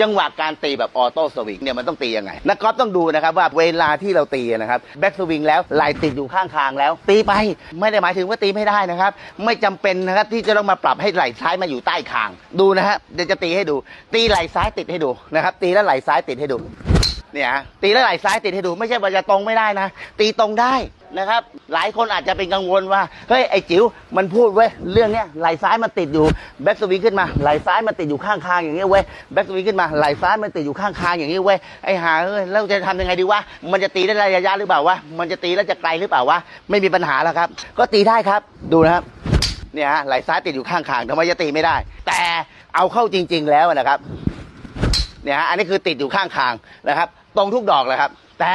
จังหวะการตีแบบออโต้สวิงเนี่ยมันต้องตียังไงนักกอล์ฟต้องดูนะครับว่าเวลาที่เราตีนะครับแบ็กสวิงแล้วไหลติดอยู่ข้างคางแล้ว ตีไปไม่ได้หมายถึงว่าตีไม่ได้นะครับ ไม่จำเป็นนะครับที่จะต้องมาปรับให้ไหล่ซ้ายมาอยู่ใต้คางดูนะฮะเดี๋ยวจะตีให้ดู ตีไหล่ซ้ายติดให้ดูนะครับ ตีแล้วไหล่ซ้ายติดให้ดูเนี่ยตีแล้วไหล่ซ้ายติดให้ดู ไม่ใช่ว่าจะตรงไม่ได้นะ ตีตรงได้ นะครับ หลายคนอาจจะเป็นกังวลว่าเฮ้ยไอ้จิ๋วมันพูดเว้ยเรื่องเนี้ยไหล่ซ้ายมันติดอยู่แบ็กสวิงขึ้นมาไหล่ซ้ายมันติดอยู่ข้างคางอย่างเงี้ยเว้ยแบ็กสวิงขึ้นมาไหล่ซ้ายมันติดอยู่ข้างคางอย่างเงี้ยเว้ยไอ้หาเอ้ยแล้วจะทำยังไงดีวะมันจะตีได้ระยะหรือเปล่าวะมันจะตีแล้วจะไกลหรือเปล่าวะไม่มีปัญหาแล้วครับ ก็ตีได้ครับดูนะครับเนี่ยฮะไหล่ซ้ายติดอยู่ข้างคางทำไมจะตีไม่ได้ แต่เอาเข้าจริง ๆ แล้วนะครับเนี่ยฮะอันนี้คือติดอยู่ข้างคางนะครับ ตรงทุกดอกเลยครับ แต่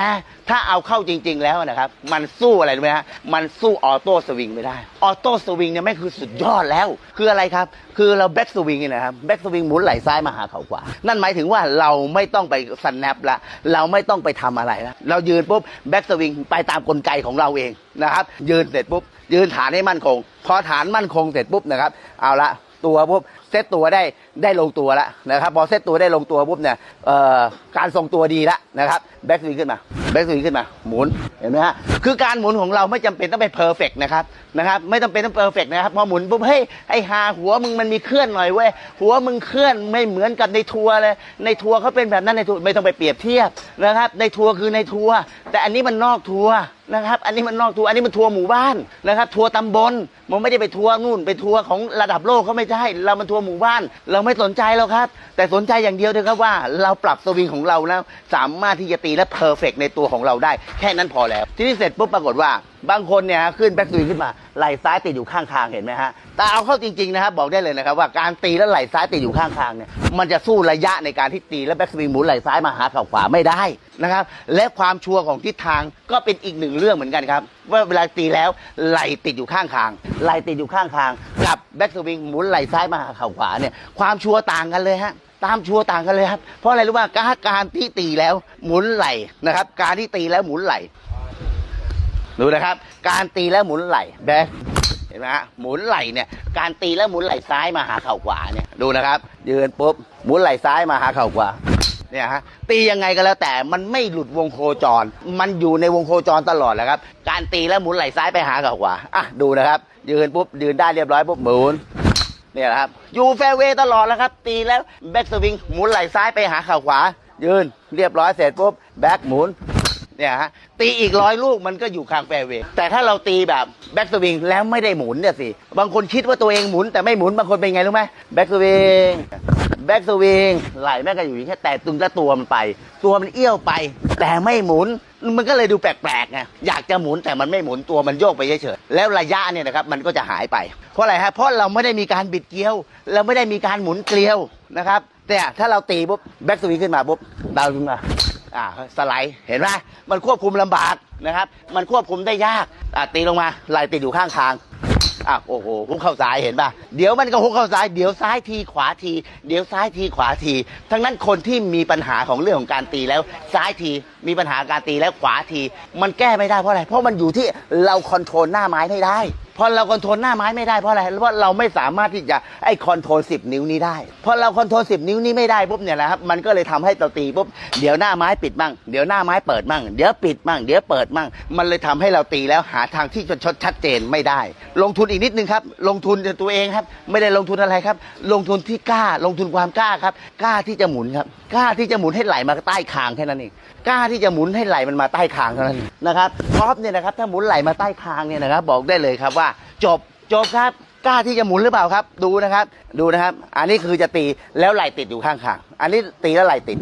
ถ้าเอาเข้าจริง ๆ แล้วนะครับ มันสู้อะไรรู้ไหมฮะมันสู้ออโต้สวิงไม่ได้ ออโต้สวิงเนี่ยไม่คือสุดยอดแล้ว คืออะไรครับ คือเราแบ็กสวิงเนี่ยนะครับแบ็กสวิงหมุนไหล่ซ้ายมาหาเขาขวานั่นหมายถึงว่าเราไม่ต้องไปสแนปละเราไม่ต้องไปทำอะไรละเรายืนปุ๊บแบ็กสวิงไปตามกลไกของเราเองนะครับยืนเสร็จปุ๊บยืนฐานให้มั่นคง พอฐานมั่นคงเสร็จปุ๊บนะครับ เอาละ ตัวปุ๊บเซตตัวได้ได้ลงตัวแล้วนะครับพอเซตตัวได้ลงตัวปุ๊บเนี่ยเอ่อการทรงตัวดีแล้วนะครับแบ็กสวิงขึ้นมา แบ็กสวิงขึ้นมาหมุนเห็นไหมฮะคือการหมุนของเราไม่จำเป็นต้องเป็นเพอร์เฟกนะครับนะครับไม่จำเป็นต้องเพอร์เฟกนะครับพอหมุนปุ๊บเฮ้ยไอหาหัวมึงมันมีเคลื่อนหน่อยเว้ยหัวมึงเคลื่อนไม่เหมือนกับในทัวร์เลยในทัวร์เขาเป็นแบบนั้นในทัวร์ไม่ต้องไปเปรียบเทียบนะครับ ในทัวร์คือในทัวร์แต่อันนี้มันนอกทัวร์นะครับ อันนี้มันนอกทัวร์อันนี้มันทัวร์หมู่บ้านนะครับ ทัวร์ตำบลมันไม่ได้ไปทัวร์นู่นไปทัวร์ของระดับโลกเขาไม่ใช่เรามันทัวร์หมู่บ้าน เราไม่สนใจแล้วครับ แต่สนใจอย่างเดียวเถอะครับว่าเราปรับสวิงของเราแล้ว สามารถที่จะตีและเพอร์เฟกในตัวของเราได้ แค่นั้นพอแล้ว ที่นี่เสร็จปุ๊บปรากฏว่า บางคนเนี่ยฮะขึ้นแบ็กสวิงขึ้นมาไหล่ซ้ายติดอยู่ข้างคางเห็นไหมฮะแต่เอาเข้าจริงๆนะครับบอกได้เลยนะครับว่าการตีแล้วไหล่ซ้ายติดอยู่ข้างคางเนี่ยมันจะสู้ระยะในการที่ตีและแบ็กสวิงหมุนไหล่ซ้ายมาหาเข่าขวาไม่ได้นะครับและความชัวร์ของทิศทางก็เป็นอีกหนึ่งเรื่องเหมือนกันครับว่าเวลาตีแล้วไหล่ติดอยู่ข้างคางไหล่ติดอยู่ข้างคางกับแบ็กสวิงหมุนไหล่ซ้ายมาหาเข่าขวาเนี่ยความชัวร์ต่างกันเลยฮะ ตามชัวร์ต่างกันเลยครับ เพราะอะไรรู้ว่าการการที่ตีแล้วหมุนไหลนะครับ การที่ตีแล้วหมุนไหลดูนะครับ การตีแล้วหมุนไหลแบกเห็นไหมฮะหมุนไหลเนี่ยการตีแล้วหมุนไหลซ้ายมาหาเข่าขวาเนี่ยดูนะครับ ยืนปุ๊บหมุนไหลซ้ายมาหาเข่าขวาเนี่ยฮะตียังไงก็แล้วแต่มันไม่หลุดวงโคจร มันอยู่ในวงโคจรตลอดแหละครับ การตีแล้วหมุนไหลซ้ายไปหาเข่าขวาอะดูนะครับ ยืนปุ๊บยืนได้เรียบร้อยปุ๊บหมุน เนี่ยแหละครับ อยู่แฟเวตลอดแล้วครับ ตีแล้วแบ็กสวิงหมุนไหล่ซ้ายไปหาเข่าขวา ยืน เรียบร้อยเสร็จปุ๊บแบ็กหมุนเนี่ยฮะตีอีกร้อยลูกมันก็อยู่ข้างแฟเวย์แต่ถ้าเราตีแบบแบ็กสวิงแล้วไม่ได้หมุนเนี่ยสิ บางคนคิดว่าตัวเองหมุนแต่ไม่หมุนบางคนเป็นไงรู้ไหมแบ็กสวิง แบ็กสวิงไหลแม่งก็อยู่อย่างนี้แค่แต่ตึงแล้วตัวมันไป ตัวมันเอี้ยวไป แต่ไม่หมุน มันก็เลยดูแปลกๆไงอยากจะหมุนแต่มันไม่หมุนตัวมันโยกไปเฉยๆแล้วระยะเนี่ยนะครับมันก็จะหายไป เพราะอะไรฮะเพราะเราไม่ได้มีการบิดเกลียว เราไม่ได้มีการหมุนเกลียวนะครับแต่ถ้าเราตีปุ๊บแบ็กสวิงขึ้นมาปุ๊บดาวขึ้นมาอ่าสไลด์เห็นไหมมันควบคุมลำบากนะครับ มันควบคุมได้ยากอ่าตีลงมาไหลติดอยู่ข้างทาง อะโอ้โหฮุกเข้าซ้ายเห็นป่ะเดี๋ยวมันก็ฮุกเข้าซ้ายเดี๋ยวซ้ายทีขวาที เดี๋ยวซ้ายทีขวาที ทั้งนั้นคนที่มีปัญหาของเรื่องของการตีแล้ว ซ้ายทีมีปัญหาการตีแล้วขวาที มันแก้ไม่ได้เพราะอะไรเพราะมันอยู่ที่เราคอนโทรลหน้าไม้ไม่ได้ พอเราคอนโทรลหน้าไม้ไม่ได้เพราะอะไรเพราะเราไม่สามารถที่จะไอ้คอนโทรลสิบนิ้วนี้ได้พอเราคอนโทรลสิบนิ้วนี้ไม่ได้ปุ๊บเนี่ยนะครับมันก็เลยทำให้เราตีปุ๊บเดี๋ยวหน้าไม้ปิดมั่งเดี๋ยวหน้าไม้เปิดมั่งเดี๋ยวปิดมั่งเดี๋ยวเปิดมั่งมันเลยทำให้เราตีแล้วหาทางที่จะชดชัดเจนไม่ได้ ลงทุนอีกนิดนึงครับลงทุนตัวเองครับ ไม่ได้ลงทุนอะไรครับ ลงทุนที่กล้าลงทุนความกล้าครับ กล้าที่จะหมุนครับกล้าที่จะหมุนให้ไหลมาใต้คางแค่นั้นเอง กล้าที่จะหมุนให้ไหลมันมาใต้คางเท่านั้นนะครับกอล์ฟเนี่ยนะครับถ้าหมุนไหลมาใต้คางเนี่ยนะครับ บอกได้เลยครับว่าจบจบครับกล้าที่จะหมุนหรือเปล่าครับ ดูนะครับดูนะครับ อันนี้คือจะตีแล้วไหลติดอยู่ข้างคางอันนี้ตีแล้วไหลติด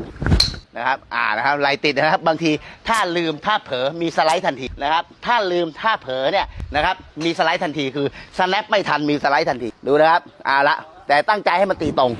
นะครับ อ่านะครับไหลติดนะครับ บางทีถ้าลืมถ้าเผลอมีสไลด์ทันทีนะครับ ถ้าลืมถ้าเผลอเนี่ยนะครับ มีสไลด์ทันทีคือสแนปไม่ทันมีสไลด์ทันทีดูนะครับอ่าละแต่ตั้งใจให้มันตีตรง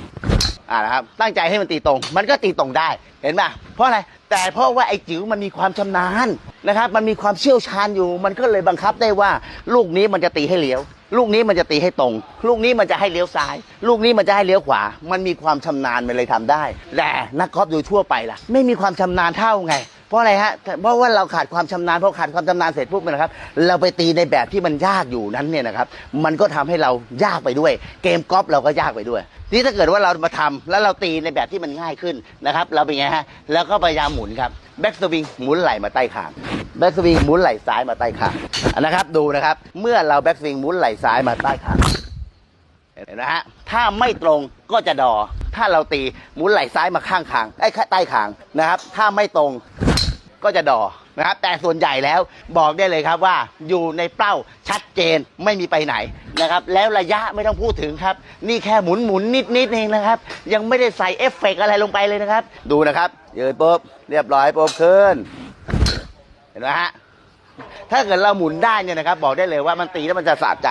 อ่านะครับตั้งใจให้มันตีตรง มันก็ตีตรงได้เห็นป่ะเพราะอะไร แต่เพราะว่าไอ้จิ๋วมันมีความชำนาญนะครับ มันมีความเชี่ยวชาญอยู่ มันก็เลยบังคับได้ว่า ลูกนี้มันจะตีให้เลี้ยว ลูกนี้มันจะตีให้ตรง ลูกนี้มันจะให้เลี้ยวซ้าย ลูกนี้มันจะให้เลี้ยวขวา มันมีความชำนาญมันเลยทำได้ แต่นักกอล์ฟโดยทั่วไปล่ะ ไม่มีความชำนาญเท่าไง เพราะอะไรฮะเพราะว่าเราขาดความชำนาญพอขาดความชำนาญเสร็จปุ๊บนะครับเราไปตีในแบบที่มันยากอยู่นั้นเนี่ยนะครับมันก็ทำให้เรายากไปด้วย เกมกอล์ฟเราก็ยากไปด้วยนี่ถ้าเกิดว่าเรามาทำแล้วเราตีในแบบที่มันง่ายขึ้นนะครับเราเป็นไงฮะแล้วก็พยายามหมุนครับแบ็กสวิงหมุนไหลมาใต้คางแบ็กสวิงหมุนไหลซ้ายมาใต้คางนะครับดูนะครับเมื่อเราแบ็กสวิงหมุนไหลซ้ายมาใต้คาง เห็นไหมฮะถ้าไม่ตรงก็จะดอ ถ้าเราตีหมุนไหล่ซ้ายมาข้างคางไอ้ใต้คางนะครับ ถ้าไม่ตรงก็จะดอนะครับ แต่ส่วนใหญ่แล้วบอกได้เลยครับว่าอยู่ในเป้าชัดเจนไม่มีไปไหนนะครับ แล้วระยะไม่ต้องพูดถึงครับ นี่แค่หมุนหมุนนิดนิดเองนะครับ ยังไม่ได้ใส่เอฟเฟกต์อะไรลงไปเลยนะครับ ดูนะครับยืนปุ๊บเรียบร้อยปุ๊บขึ้น เห็นไหมฮะถ้าเกิดเราหมุนได้เนี่ยนะครับ บอกได้เลยว่ามันตีแล้วมันจะสะใจ